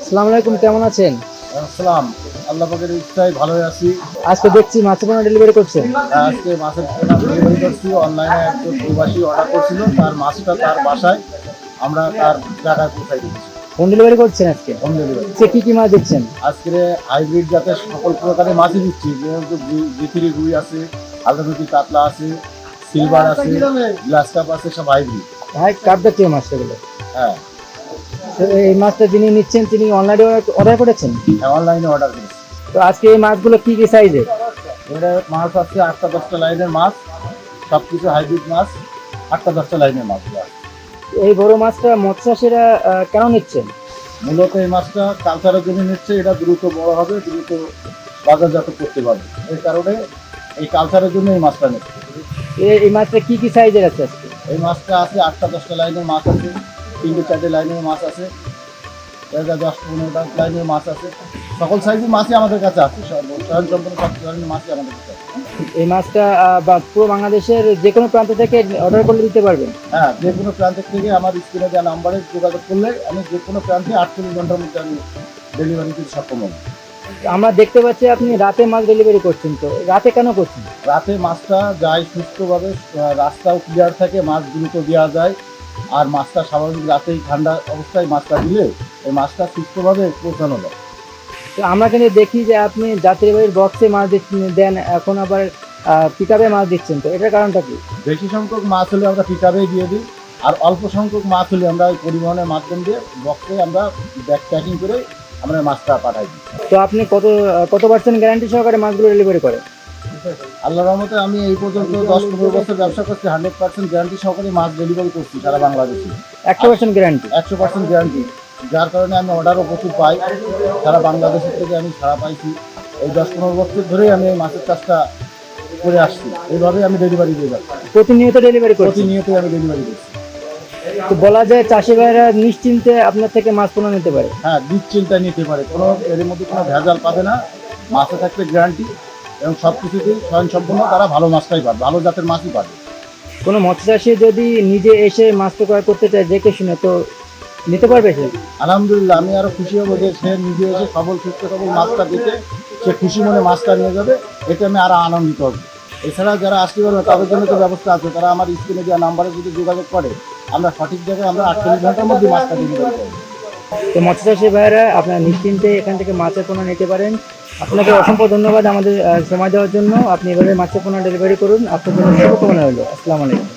আসসালামু আলাইকুম কেমন আছেন? আসসালাম। আল্লাহ পাকের ইচ্ছায় ভালোই আছি। আজকে দেখছি মাছের পোনা ডেলিভারি করছেন আজকে মাছের পোনা ডেলিভারি করছি। অনলাইনে একজন প্রবাসী অর্ডার করছিল। তার মাছটা তার বাসায়। আমরা তার জায়গায় পৌঁছাই দিচ্ছি হোম ডেলিভারি করছেন আজকে? হোম ডেলিভারি আজকে কি কি মাছ দিচ্ছেন আজকে হাইব্রিড জাতের সকল প্রকারের মাছই দিচ্ছি। জিথিরি রুই আছে আলদামুটি কাতলা আছে সিলভার আছে গ্লাস কাপ আছে সব হাইব্রিড ভাই কাপ জাতীয় মাছ সেগুলো হ্যাঁ। এই মাছটা যিনি নিচ্ছেন তিনি অনলাইনে অর্ডার করেছেন? হ্যাঁ অনলাইনে অর্ডার করেছি। তো আজকে এই মাছগুলো কি কি সাইজের এটা মাছ আছে আটটা দশটা লাইনের মাছ সব কিছু হাইব্রিড মাছ আটটা দশটা লাইনের মাছ। এই বড় মাছটা মৎস্যাসীরা কেন নিচ্ছেন? মূলত এই মাছটা কালচারের জন্য নিচ্ছে এটা দ্রুত বড় হবে দ্রুত বাজারজাত করতে পারবে। এই কারণে এই কালচারের জন্য এই মাছটা নিচ্ছে। এই মাছটা কি কি সাইজের আছে আজকে? এই মাছটা আছে আটটা দশটা লাইনের মাছ আছে। তিনটে চারটে লাইনের মাছ আছে। এটা দশ পনেরোটা লাইনের মাছ আছে। সকল সাইজের মাছই আমাদের কাছে আছে। স্বয়ং সম্পূর্ণ সব ধরনের মাছই আমাদের কাছে আছে। এই মাছটা বা পুরো বাংলাদেশের যে কোনো প্রান্ত থেকে অর্ডার করলে দিতে পারবেন? হ্যাঁ যে কোনো প্রান্তের থেকে আমার স্ক্রিনে দেওয়া নাম্বারে যোগাযোগ করলে আমি যে কোনো প্রান্তে আটচল্লিশ ঘণ্টার মধ্যে আমি ডেলিভারি দিতে সক্ষম হব। আমরা দেখতে পাচ্ছি আপনি রাতে মাছ ডেলিভারি করছেন তো। রাতে কেন করছেন? রাতে মাছটা যায় সুস্থভাবে রাস্তাও ক্লিয়ার থাকে মাছ দ্রুত দেওয়া যায়। আর মাছটা স্বাভাবিক রাতেই ঠান্ডা অবস্থায় মাছটা দিলে এই মাছটা সুস্থভাবে পৌঁছানো যায়। তো আমরা কিন্তু দেখি যে আপনি যাত্রীবাহীর বক্সে মাছ দেন এখন আবার পিক আপে মাছ দিচ্ছেন তো এটার কারণটা কি? বেশি সংখ্যক মাছ হলে আমরা পিকআপে দিয়ে দিই আর অল্প সংখ্যক মাছ হলে আমরা ওই পরিবহনের মাধ্যম দিয়ে বক্সে আমরা ব্যাগ প্যাকিং করে আমরা মাছটা পাঠাই দিই। তো আপনি কত কত পার্সেন্ট গ্যারান্টি সহকারে মাছগুলো ডেলিভারি করেন? আল্লাহ রহমতে আমি এই পর্যন্ত দশ পনেরো বছর ব্যবসা করছি হান্ড্রেড পার্সেন্ট গ্যারান্টি সহকারে মাছ ডেলিভারি করছি সারা বাংলাদেশে। একশো পার্সেন্ট গ্যারান্টি একশো পার্সেন্ট গ্যারান্টি যার কারণে আমি অর্ডারও প্রচুর পাই। সারা বাংলাদেশের থেকে আমি সারা পাইছি এই দশ পনেরো বছর ধরেই আমি এই মাছের চাষটা করে আসছি। এইভাবে আমি ডেলিভারি দিয়ে যাচ্ছি। প্রতিনিয়ত ডেলিভারি করছি প্রতিনিয়তই আমি ডেলিভারি দিচ্ছি তো বলা যায় চাষি ভাইরা নিশ্চিন্তে আপনার থেকে মাছ পণ্য নিতে পারে? হ্যাঁ চিন্তা নিতে পারে। কোনো এর মধ্যে কোনো ভেজাল পাবে না। মাছে থাকলে গ্যারান্টি এবং সব কিছুতেই স্বয়ংসম্পূর্ণ তারা ভালো মাছটাই পাবে ভালো জাতের মাছই পাবে। কোনো মৎস্য চাষি যদি নিজে এসে মাছটা ক্রয় করতে চায় দেখে শুনে তো নিতে পারবে সে? আলহামদুলিল্লাহ আমি আরও খুশি হব যে সে নিজে এসে সবল সুস্থ সবল মাছটা দেখে সে খুশি মনে মাছটা নিয়ে যাবে এতে আমি আরও আনন্দিত হব। এছাড়া যারা আসতে পারবে তাদের জন্য তো ব্যবস্থা আছে তারা আমার স্ক্রিনে দেওয়া নাম্বারে যদি যোগাযোগ করে আমরা সঠিক জায়গায় আমরা আটচল্লিশ ঘণ্টার মধ্যে মাছটা ডেলিভারি করব। তো মৎস্য চাষি ভাইরা আপনার নিশ্চিন্তে এখান থেকে মাছের পণ্য নিতে পারেন। আপনাকে অসংখ্য ধন্যবাদ আমাদের সময় দেওয়ার জন্য। আপনি এভাবে মাছের পোনা ডেলিভারি করুন। আপনার জন্য শুভকামনা রইল। আসসালামু আলাইকুম।